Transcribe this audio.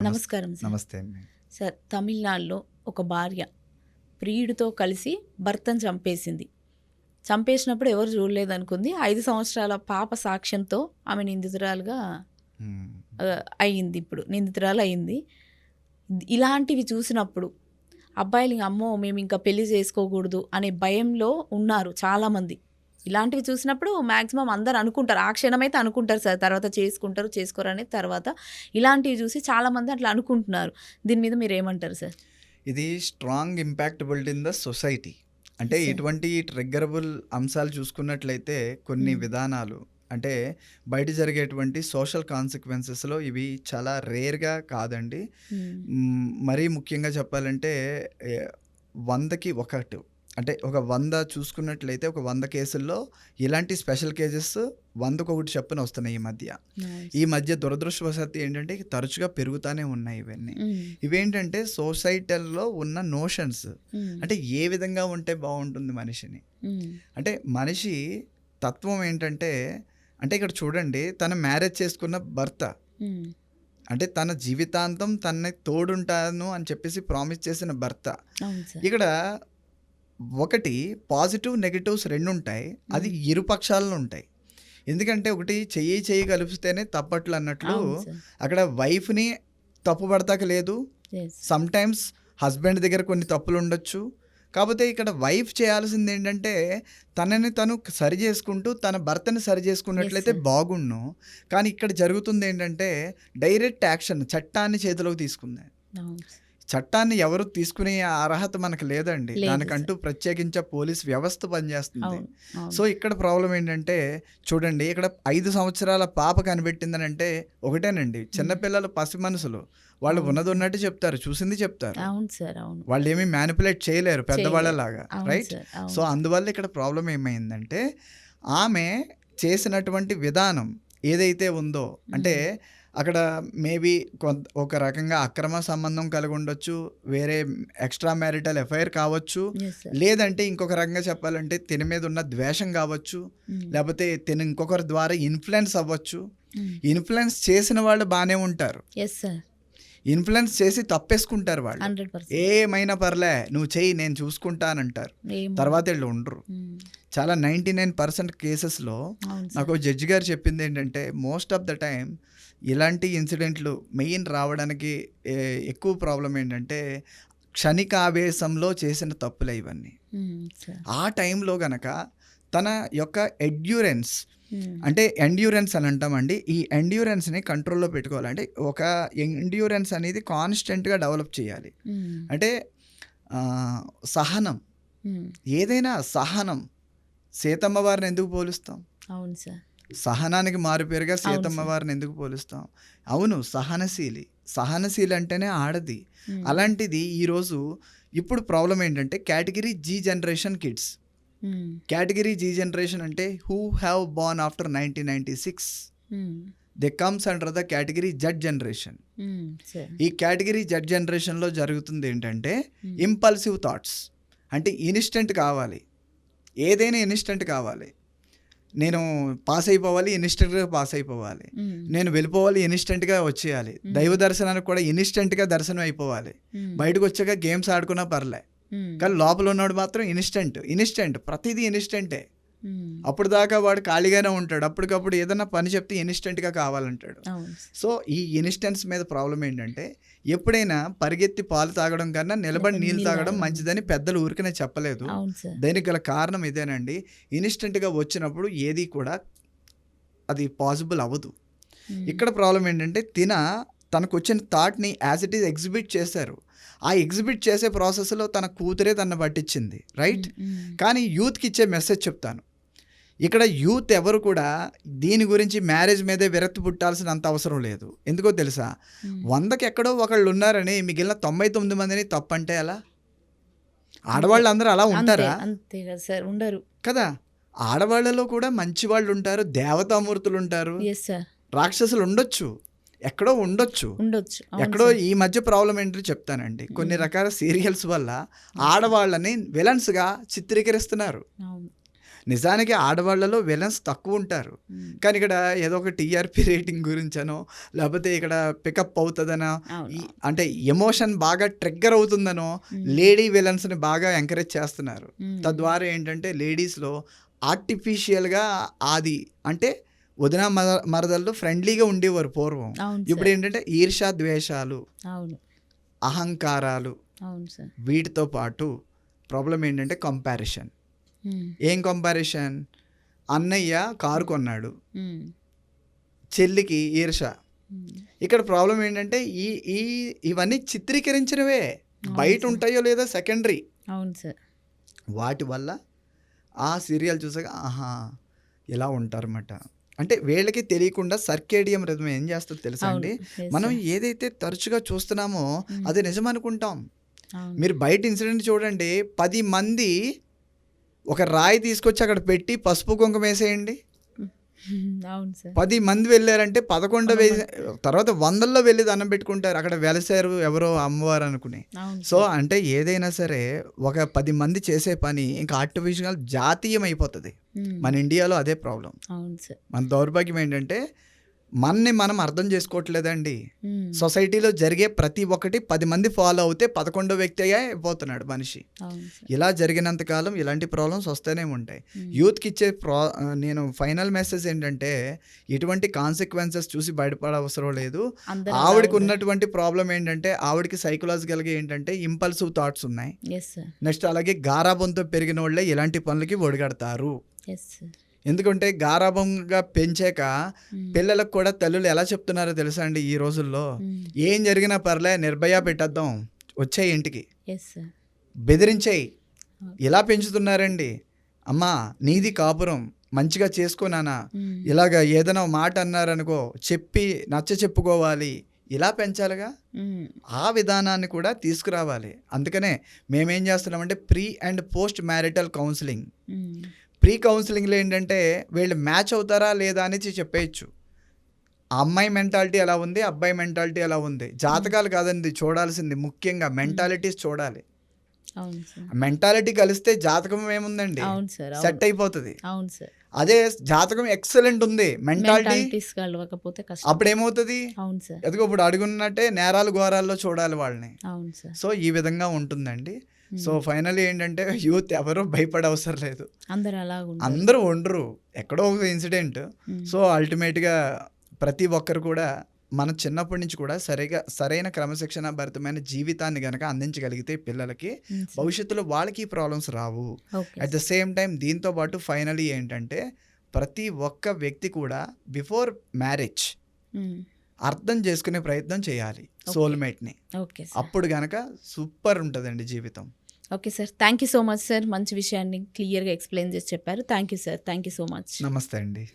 నమస్కారం సార్. నమస్తే సార్ తమిళనాడులో ఒక భార్య ప్రియుడితో కలిసి భర్తను చంపేసింది. చంపేసినప్పుడు ఎవరు చూడలేదు అనుకుంది ఐదు సంవత్సరాల పాప సాక్ష్యంతో ఆమె నిందితురాలుగా అయ్యింది ఇప్పుడు. నిందితురాలు అయింది ఇలాంటివి చూసినప్పుడు అబ్బాయిలు ఇంక అమ్మో మేము ఇంకా పెళ్ళి చేసుకోకూడదు అనే భయంలో ఉన్నారు చాలామంది. ఇలాంటివి చూసినప్పుడు మ్యాక్సిమం అందరు అనుకుంటారు. ఆ క్షణం అయితే అనుకుంటారు సార్. తర్వాత చేసుకుంటారు చేసుకోరు అనేది తర్వాత ఇలాంటివి చూసి చాలామంది అట్లా అనుకుంటున్నారు. దీని మీద మీరు ఏమంటారు సార్? ఇది strong impact build in the society అంటే. ఇటువంటి ట్రిగ్గరబుల్ అంశాలు చూసుకున్నట్లయితే కొన్ని Hmm. విధానాలు అంటే బయట జరిగేటువంటి సోషల్ కాన్సిక్వెన్సెస్లో ఇవి చాలా రేర్గా కాదండి. మ్మ్, మరీ ముఖ్యంగా చెప్పాలంటే వందకి ఒకటి అంటే ఒక వంద చూసుకున్నట్లయితే ఒక వంద కేసుల్లో ఇలాంటి స్పెషల్ కేసెస్ వందకు ఒకటి చెప్పని వస్తున్నాయి ఈ మధ్య. ఈ మధ్య దురదృష్టవశాత్తు ఏంటంటే తరచుగా పెరుగుతానే ఉన్నాయి ఇవన్నీ. ఇవేంటంటే సొసైటీల్లో ఉన్న నోషన్స్. అంటే ఏ విధంగా ఉంటే బాగుంటుంది మనిషిని? అంటే మనిషి తత్వం ఏంటంటే అంటే ఇక్కడ చూడండి తన మ్యారేజ్ చేసుకున్న భర్త. అంటే తన జీవితాంతం తనని తోడుంటాను అని చెప్పేసి ప్రామిస్ చేసిన భర్త. ఇక్కడ ఒకటి పాజిటివ్ నెగిటివ్స్ రెండు ఉంటాయి అది ఇరు పక్షాలను ఉంటాయి ఎందుకంటే ఒకటి చెయ్యి చెయ్యి కలిపిస్తేనే తప్పట్లు అన్నట్లు అక్కడ వైఫ్ని తప్పు పడతాక లేదు. Yes. సమ్ టైమ్స్ హస్బెండ్ దగ్గర కొన్ని తప్పులు ఉండొచ్చు కాకపోతే ఇక్కడ వైఫ్ చేయాల్సింది ఏంటంటే తనని తను సరి చేసుకుంటూ తన భర్తని సరి చేసుకున్నట్లయితే. బాగుండు. కానీ ఇక్కడ జరుగుతుంది ఏంటంటే డైరెక్ట్ యాక్షన్ చట్టాన్ని చేతిలోకి తీసుకుంది. చట్టాన్ని ఎవరు తీసుకునే అర్హత మనకు లేదండి. లేదు దానికంటూ ప్రత్యేకించే పోలీస్ వ్యవస్థ పనిచేస్తుంది. సో ఇక్కడ ప్రాబ్లం ఏంటంటే చూడండి ఇక్కడ ఐదు సంవత్సరాల పాప కనిపెట్టిందని అంటే ఒకటేనండి చిన్నపిల్లలు పసి మనసులు. వాళ్ళు. ఉన్నది ఉన్నట్టు చెప్తారు చూసింది చెప్తారు. అవును సార్ అవును. వాళ్ళు ఏమీ మ్యానిపులేట్ చేయలేరు పెద్దవాళ్ళలాగా రైట్. సో అందువల్ల ఇక్కడ ప్రాబ్లం ఏమైందంటే ఆమె చేసినటువంటి విధానం ఏదైతే ఉందో అంటే అక్కడ మేబీ కొంత ఒక రకంగా అక్రమ సంబంధం కలిగి ఉండొచ్చు వేరే ఎక్స్ట్రా మ్యారిటల్ ఎఫ్ఐఆర్ కావచ్చు. లేదంటే ఇంకొక రకంగా చెప్పాలంటే తిన మీద ఉన్న ద్వేషం కావచ్చు Mm. లేకపోతే తిన ఇంకొకరి ద్వారా ఇన్ఫ్లుయెన్స్ అవ్వచ్చు. ఇన్ఫ్లుయెన్స్ చేసిన వాళ్ళు బాగానే ఉంటారు. ఇన్ఫ్లుయెన్స్ చేసి తప్పేసుకుంటారు వాళ్ళు 100%. ఏమైనా పర్లే నువ్వు చెయ్యి నేను చూసుకుంటానంటారు. తర్వాత వీళ్ళు ఉండరు Mm. చాలా నైంటీ నైన్ పర్సెంట్ కేసెస్లో. నాకు జడ్జి గారు చెప్పింది ఏంటంటే మోస్ట్ ఆఫ్ ద టైం ఇలాంటి ఇన్సిడెంట్లు మెయిన్ రావడానికి ఎక్కువ ప్రాబ్లం ఏంటంటే క్షణిక ఆవేశంలో చేసిన తప్పులే ఇవన్నీ. ఆ టైంలో గనక తన యొక్క ఎండ్యూరెన్స్. అంటే ఎండ్యూరెన్స్ అని అంటామండి ఈ ఎండ్యూరెన్స్ని కంట్రోల్లో పెట్టుకోవాలంటే ఒక ఎండ్యూరెన్స్ అనేది కాన్స్టెంట్గా డెవలప్ చేయాలి. అంటే సహనం. ఏదైనా సహనం సీతమ్మ వారిని ఎందుకు పోలుస్తాం అవును సార్ సహనానికి మారుపేరుగా సీతమ్మ. వారిని ఎందుకు పోలుస్తాం అవును సహనశీలి సహనశీలి అంటేనే ఆడది. అలాంటిది ఈరోజు ఇప్పుడు ప్రాబ్లం ఏంటంటే category Z generation kids. Category Z generation అంటే who have born after nineteen ninety six. They comes under the category Z generation. ఈ కేటగిరీ జడ్ జనరేషన్లో జరుగుతుంది ఏంటంటే. ఇంపల్సివ్ థాట్స్ అంటే ఇన్స్టెంట్ కావాలి ఏదైనా ఇన్స్టెంట్ కావాలి నేను పాస్ అయిపోవాలి ఇన్స్టెంట్గా పాస్ అయిపోవాలి Mm. నేను వెళ్ళిపోవాలి ఇన్స్టెంట్గా వచ్చేయాలి Mm. దైవ దర్శనానికి కూడా ఇన్స్టెంట్గా దర్శనం అయిపోవాలి Mm. బయటకు వచ్చాక గేమ్స్ ఆడుకున్నా పర్లే. కానీ లోపల ఉన్నవాడు మాత్రం ఇన్స్టెంట్ ఇన్స్టెంట్ ప్రతిదీ ఇన్స్టెంటే. అప్పుడు దాకా వాడు ఖాళీగానే ఉంటాడు అప్పటికప్పుడు ఏదైనా పని చెప్తే ఇన్స్టెంట్గా కావాలంటాడు. సో ఈ ఇన్స్టెన్స్ మీద ప్రాబ్లం ఏంటంటే ఎప్పుడైనా పరిగెత్తి పాలు తాగడం కన్నా నిలబడి నీళ్ళు తాగడం. మంచిదని పెద్దలు ఊరికనే చెప్పలేదు దానికి గల కారణం ఇదేనండి ఇన్స్టెంట్గా వచ్చినప్పుడు ఏది కూడా అది పాసిబుల్ అవ్వదు Mm. ఇక్కడ ప్రాబ్లం ఏంటంటే తిన తనకు వచ్చిన థాట్ని యాజ్ ఇట్ ఈస్ ఎగ్జిబిట్ చేశారు ఆ ఎగ్జిబిట్ చేసే ప్రాసెస్లో తన కూతురే తన పట్టించింది రైట్ Mm. Mm. కానీ యూత్కి ఇచ్చే మెసేజ్ చెప్తాను ఇక్కడ యూత్ ఎవరు కూడా దీని గురించి మ్యారేజ్ మీదే విరక్తి పుట్టాల్సిన అంత అవసరం లేదు. ఎందుకో తెలుసా. వందకి ఎక్కడో ఒకళ్ళు ఉన్నారని మిగిలిన తొంభై తొమ్మిది మందిని తప్పంటే అలా ఆడవాళ్ళు అందరూ అలా ఉంటారా? అంతే కదా సార్ ఉండరు. కదా? ఆడవాళ్ళలో కూడా మంచి వాళ్ళు ఉంటారు దేవతామూర్తులు ఉంటారు రాక్షసులు ఉండొచ్చు ఎక్కడో ఉండొచ్చు. ఉండొచ్చు ఎక్కడో. ఈ మధ్య ప్రాబ్లం ఏంటో చెప్తానండి. కొన్ని. రకాల సీరియల్స్ వల్ల ఆడవాళ్ళని విలన్స్గా చిత్రీకరిస్తున్నారు. నిజానికి ఆడవాళ్ళలో విలన్స్ తక్కువ ఉంటారు. కానీ ఇక్కడ ఏదో ఒక టీఆర్పీ రేటింగ్ గురించనో లేకపోతే ఇక్కడ పికప్ అవుతుందనో అంటే ఎమోషన్ బాగా ట్రిగ్గర్ అవుతుందనో లేడీ విలన్స్ని బాగా ఎంకరేజ్ చేస్తున్నారు. తద్వారా ఏంటంటే లేడీస్లో ఆర్టిఫిషియల్గా అది అంటే వదిన మర మరదళ్ళు ఫ్రెండ్లీగా ఉండేవారు పూర్వం. ఇప్పుడు ఏంటంటే ఈర్షా ద్వేషాలు అహంకారాలు వీటితో పాటు ప్రాబ్లం ఏంటంటే కంపారిషన్. ఏం కంపారిషన్ అన్నయ్య కారు కొన్నాడు. ఉమ్, చెల్లికి ఈర్ష. ఉమ్, ఇక్కడ ప్రాబ్లం ఏంటంటే ఈ ఈ ఇవన్నీ చిత్రీకరించినవే. బయట. ఉంటాయో లేదో సెకండరీ అవును సార్. వాటి వల్ల ఆ సీరియల్ చూసాక ఆహా ఇలా ఉంటారన్నమాట. అంటే వీళ్ళకి తెలియకుండా సర్కేడియం రిథం ఏం చేస్తుందో తెలుసా అండి? మనం. ఏదైతే తరచుగా చూస్తున్నామో అది నిజం అనుకుంటాం. మీరు బయట ఇన్సిడెంట్ చూడండి పది మంది ఒక రాయి తీసుకొచ్చి అక్కడ పెట్టి పసుపు కుంకుమ వేసేయండి. పది మంది వెళ్ళారంటే పదకొండు తర్వాత వందల్లో వెళ్ళి దండం పెట్టుకుంటారు. అక్కడ వెలసారు ఎవరో అమ్మవారు అనుకుని. సో. అంటే ఏదైనా సరే ఒక పది మంది చేసే పని ఇంకా ఆర్టిఫిషియల్ జాతీయం అయిపోతుంది మన ఇండియాలో అదే ప్రాబ్లం మన దౌర్భాగ్యం ఏంటంటే మనని మనం అర్థం చేసుకోవట్లేదండి. ఉమ్, సొసైటీలో జరిగే ప్రతి ఒక్కటి పది మంది ఫాలో అవుతే పదకొండో వ్యక్తి అయ్యే అయిపోతున్నాడు మనిషి. ఇలా జరిగినంత కాలం ఇలాంటి ప్రాబ్లమ్స్ వస్తూనే ఉంటాయి. ఉమ్, యూత్కి ఇచ్చే ప్రా నేను ఫైనల్ మెసేజ్ ఏంటంటే ఎటువంటి కాన్సిక్వెన్సెస్ చూసి బయటపడ అవసరం లేదు ఆవిడకి. ఉన్నటువంటి ప్రాబ్లం ఏంటంటే ఆవిడకి సైకలాజికల్గా ఏంటంటే ఇంపల్సివ్ థాట్స్ ఉన్నాయి. నెక్స్ట్ అలాగే గారాబంతో పెరిగిన వాళ్ళే ఇలాంటి పనులకి ఒడిగడతారు. ఎందుకంటే గారాబంగా పెంచాక పిల్లలకు కూడా తల్లులు ఎలా చెప్తున్నారో తెలుసా అండి ఈ రోజుల్లో? ఏం జరిగినా పర్లే నిర్భయ పెట్టేద్దాం. వచ్చాయి ఇంటికి. బెదిరించేయి. ఇలా పెంచుతున్నారండి. అమ్మా నీది కాపురం. మంచిగా చేసుకోనానా ఇలాగ ఏదైనా మాట అన్నారనుకో చెప్పి నచ్చ చెప్పుకోవాలి. ఇలా పెంచాలిగా? ఆ విధానాన్ని కూడా తీసుకురావాలి. అందుకనే మేమేం చేస్తున్నామంటే pre and post marital counselling. Pre కౌన్సిలింగ్లో ఏంటంటే వీళ్ళు మ్యాచ్ అవుతారా లేదా అనేది చెప్పేయచ్చు. అమ్మాయి మెంటాలిటీ ఎలా ఉంది అబ్బాయి మెంటాలిటీ ఎలా ఉంది? జాతకాలు కాదండి చూడాల్సింది ముఖ్యంగా మెంటాలిటీస్ చూడాలి. మెంటాలిటీ కలిస్తే జాతకం ఏముందండి? సెట్ అయిపోతుంది. అదే జాతకం ఎక్సలెంట్ ఉంది మెంటాలిటీ అప్పుడు ఏమవుతుంది? ఎదుగు ఇప్పుడు అడుగున్నట్టే నేరాలు ఘోరాల్లో చూడాలి వాళ్ళని. సో ఈ విధంగా ఉంటుందండి. సో ఫైనల్ ఏంటంటే యూత్ ఎవరు భయపడే అవసరం లేదు. అందరూ అందరూ ఉండరు ఎక్కడో ఒక ఇన్సిడెంట్ ఉమ్, సో అల్టిమేట్గా ప్రతి ఒక్కరు కూడా మన చిన్నప్పటి నుంచి కూడా సరిగా సరైన క్రమశిక్షణ భరితమైన జీవితాన్ని గనక అందించగలిగితే పిల్లలకి సార్. భవిష్యత్తులో వాళ్ళకి ప్రాబ్లమ్స్ రావు. అట్ ద సేమ్ టైం దీంతో పాటు ఫైనలీ ఏంటంటే ప్రతి ఒక్క వ్యక్తి కూడా బిఫోర్ మ్యారేజ్ అర్థం చేసుకునే ప్రయత్నం చేయాలి సోల్మేట్ని ఓకే అప్పుడు గనక సూపర్ ఉంటుందండి జీవితం. Okay sir. Thank you so much sir మంచి విషయాన్ని క్లియర్గా ఎక్స్ప్లెయిన్ చేసి చెప్పారు. Thank you sir thank you so much నమస్తే అండి.